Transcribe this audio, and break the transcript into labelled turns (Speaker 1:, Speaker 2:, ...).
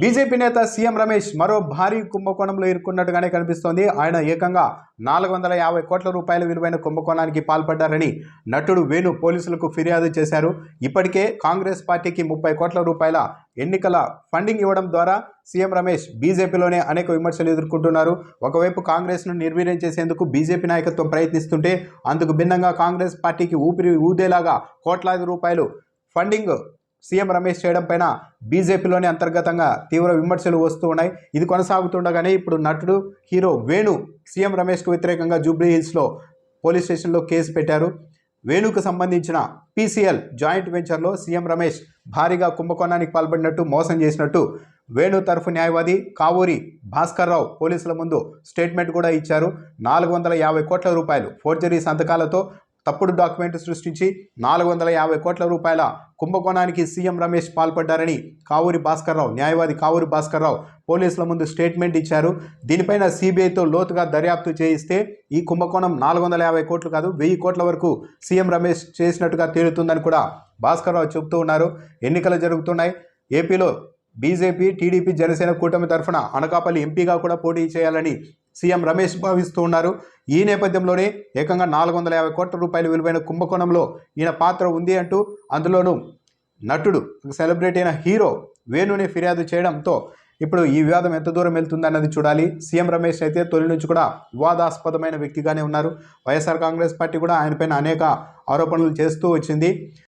Speaker 1: BJP నేత CM Ramesh మరో భారీ కుంభకోణంలో ఇరుక్కున్నట్టుగానే కనిపిస్తోంది. ఆయన ఏకంగా నాలుగు వందల యాభై కోట్ల రూపాయల విలువైన కుంభకోణానికి పాల్పడ్డారని నటుడు వేణు పోలీసులకు ఫిర్యాదు చేశారు. ఇప్పటికే కాంగ్రెస్ పార్టీకి ముప్పై కోట్ల రూపాయల ఎన్నికల ఫండింగ్ ఇవ్వడం ద్వారా సీఎం రమేష్ బీజేపీలోనే అనేక విమర్శలు ఎదుర్కొంటున్నారు. ఒకవైపు కాంగ్రెస్ను నిర్వీర్యం చేసేందుకు బీజేపీ నాయకత్వం ప్రయత్నిస్తుంటే అందుకు భిన్నంగా కాంగ్రెస్ పార్టీకి ఊపిరి ఊదేలాగా కోట్లాది రూపాయలు ఫండింగ్ సీఎం రమేష్ చేయడం పైన బీజేపీలోని అంతర్గతంగా తీవ్ర విమర్శలు వస్తూ ఉన్నాయి. ఇది కొనసాగుతుండగానే ఇప్పుడు నటుడు హీరో వేణు సీఎం రమేష్కు వ్యతిరేకంగా జూబ్లీ హిల్స్లో పోలీస్ స్టేషన్లో కేసు పెట్టారు. వేణుకు సంబంధించిన పీసీఎల్ జాయింట్ వెంచర్లో సీఎం రమేష్ భారీగా కుంభకోణానికి పాల్పడినట్టు మోసం చేసినట్టు వేణు తరఫు న్యాయవాది కావూరి భాస్కర్రావు పోలీసుల ముందు స్టేట్మెంట్ కూడా ఇచ్చారు. నాలుగు వందల యాభై కోట్ల రూపాయలు ఫోర్జరీ సంతకాలతో తప్పుడు డాక్యుమెంట్ సృష్టించి నాలుగు వందల యాభై కోట్ల రూపాయల కుంభకోణానికి సీఎం రమేష్ పాల్పడ్డారని కావూరి భాస్కర్ రావు న్యాయవాది కావూరి భాస్కర్ రావు పోలీసుల ముందు స్టేట్మెంట్ ఇచ్చారు. దీనిపైన సిబిఐతో లోతుగా దర్యాప్తు చేయిస్తే ఈ కుంభకోణం నాలుగు వందల యాభై కోట్లు కాదు వెయ్యి కోట్ల వరకు సీఎం రమేష్ చేసినట్టుగా తేలుతుందని కూడా భాస్కర్ రావు చెబుతూ ఉన్నారు. ఎన్నికలు జరుగుతున్నాయి. ఏపీలో బీజేపీ టీడీపీ జనసేన కూటమి తరఫున అనకాపల్లి ఎంపీగా కూడా పోటీ చేయాలని సీఎం రమేష్ భావిస్తూ ఉన్నారు. ఈ నేపథ్యంలోనే ఏకంగా నాలుగు వందల యాభై కోట్ల రూపాయల విలువైన కుంభకోణంలో ఈయన పాత్ర ఉంది అంటూ అందులోనూ నటుడు సెలబ్రిటీ అయిన హీరో వేణుని ఫిర్యాదు చేయడంతో ఇప్పుడు ఈ వివాదం ఎంత దూరం వెళ్తుందన్నది చూడాలి. సీఎం రమేష్ అయితే తొలి నుంచి కూడా వివాదాస్పదమైన వ్యక్తిగానే ఉన్నారు. వైఎస్ఆర్ కాంగ్రెస్ పార్టీ కూడా ఆయనపైన అనేక ఆరోపణలు చేస్తూ వచ్చింది.